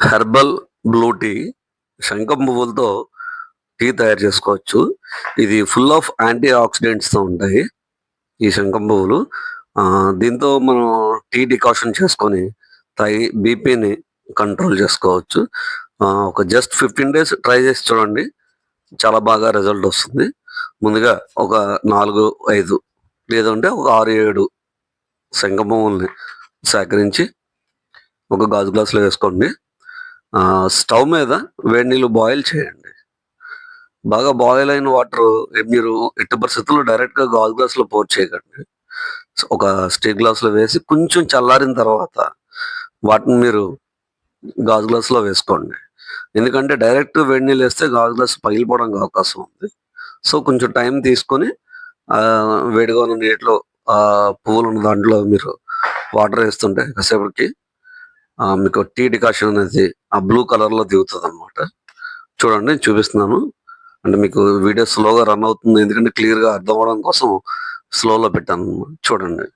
Herbal blue tea శంఖం పువ్వులతో tea తయారు చేసుకోవచ్చు. ఇది ఫుల్ ఆఫ్ యాంటీ ఆక్సిడెంట్స్తో ఉంటాయి ఈ శంఖం పువ్వులు. దీంతో మనం టీ డికాషన్ చేసుకొని తై బీపీని కంట్రోల్ చేసుకోవచ్చు. ఒక జస్ట్ ఫిఫ్టీన్ డేస్ ట్రై చేసి చూడండి. చాలా బాగా రిజల్ట్ వస్తుంది. ముందుగా ఒక నాలుగు ఐదు లేదంటే ఒక ఆరు ఏడు శంఖం పువ్వుల్ని సేకరించి ఒక గాజు గ్లాసులో వేసుకోండి. స్టవ్ మీద వేడి నీళ్ళు బాయిల్ చేయండి. బాగా బాయిల్ అయిన వాటర్ మీరు ఎట్టి పరిస్థితుల్లో డైరెక్ట్గా గాజు గ్లాస్లో పోర్ చేయకండి. ఒక స్టీల్ గ్లాస్లో వేసి కొంచెం చల్లారిన తర్వాత వాటిని మీరు గాజు గ్లాస్లో వేసుకోండి. ఎందుకంటే డైరెక్ట్ వేడి నీళ్ళు వేస్తే గాజు గ్లాస్ పగిలిపోవడానికి అవకాశం ఉంది. సో కొంచెం టైం తీసుకొని వేడిగా ఉన్న నీటిలో పువ్వులు ఉన్న దాంట్లో మీరు వాటర్ వేస్తుంటే కాసేపటికి మీకు టీ డికాషన్ అనేది ఆ బ్లూ కలర్లో దిగుతుంది అనమాట చూడండి నేను చూపిస్తున్నాను. అంటే మీకు వీడియో స్లోగా రన్ అవుతుంది ఎందుకంటే క్లియర్గా అర్థం అవడం కోసం స్లోలో పెట్టాను చూడండి.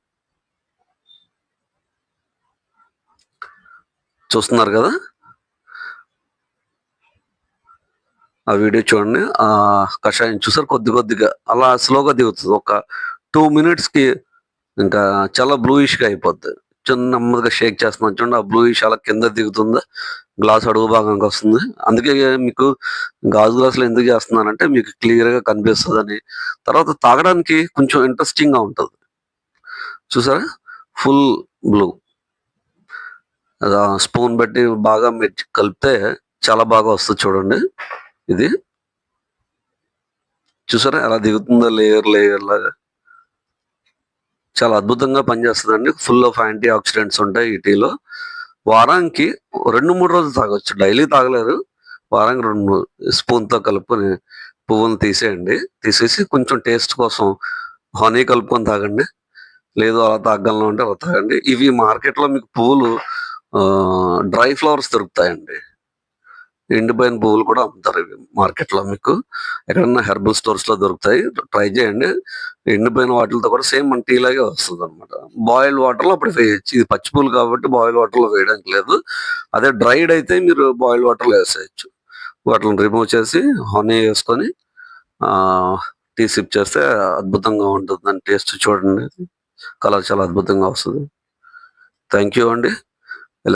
చూస్తున్నారు కదా? ఆ వీడియో చూడండి. ఆ కషాయం చూసారు? కొద్ది కొద్దిగా అలా స్లోగా దిగుతుంది. ఒక టూ మినిట్స్కి ఇంకా చాలా బ్లూయిష్గా అయిపోద్ది. చిన్న నెమ్మదిగా షేక్ చేస్తున్నాను చూడండి ఆ బ్లూయిష్ అలా కింద దిగుతుంది. గ్లాస్ అడుగు భాగానికి వస్తుంది. అందుకే మీకు గాజు గ్లాసులు ఎందుకు చేస్తున్నానంటే మీకు క్లియర్గా కనిపిస్తుందని. తర్వాత తాగడానికి కొంచెం ఇంట్రెస్టింగ్గా ఉంటుంది. చూసారా? ఫుల్ బ్లూ స్పూన్ పెట్టి బాగా మెచ్చి కలిపితే చాలా బాగా వస్తుంది చూడండి. ఇది. చూసారా? ఎలా దిగుతుందో? లేయర్ లేయర్ లాగా. చాలా అద్భుతంగా పనిచేస్తుందండి. ఫుల్ ఆఫ్ యాంటీ ఆక్సిడెంట్స్ ఉంటాయి ఈ టీలో వారానికి రెండు మూడు రోజులు తాగొచ్చు. డైలీ తాగలేరు. వారానికి రెండు స్పూన్తో కలుపుకొని పువ్వును తీసేయండి. తీసేసి కొంచెం టేస్ట్ కోసం హనీ కలుపుకొని తాగండి. లేదు అలా తాగలను ఉంటే అలా తాగండి. ఇవి మార్కెట్లో మీకు పువ్వులు డ్రై ఫ్లవర్స్ దొరుకుతాయండి. ఎండిపోయిన పువ్వులు కూడా అమ్ముతారు ఇవి మార్కెట్లో మీకు. ఎక్కడన్నా హెర్బల్ స్టోర్స్లో దొరుకుతాయి. ట్రై చేయండి. ఎండిపోయిన వాటితో కూడా సేమ్ మన టీ లాగే వస్తుంది అనమాట బాయిల్ వాటర్లో అప్పుడు వేయచ్చు. ఇది పచ్చి పువ్వులు కాబట్టి బాయిల్ వాటర్లో వేయడానికి లేదు. అదే డ్రైడ్ అయితే మీరు బాయిల్ వాటర్లో వేసేయచ్చు. వాటిని రిమూవ్ చేసి హనీ వేసుకొని టీ సిప్ చేస్తే అద్భుతంగా ఉంటుంది దాని టేస్ట్ చూడండి. కలర్ చాలా అద్భుతంగా వస్తుంది. థ్యాంక్ యూ అండి.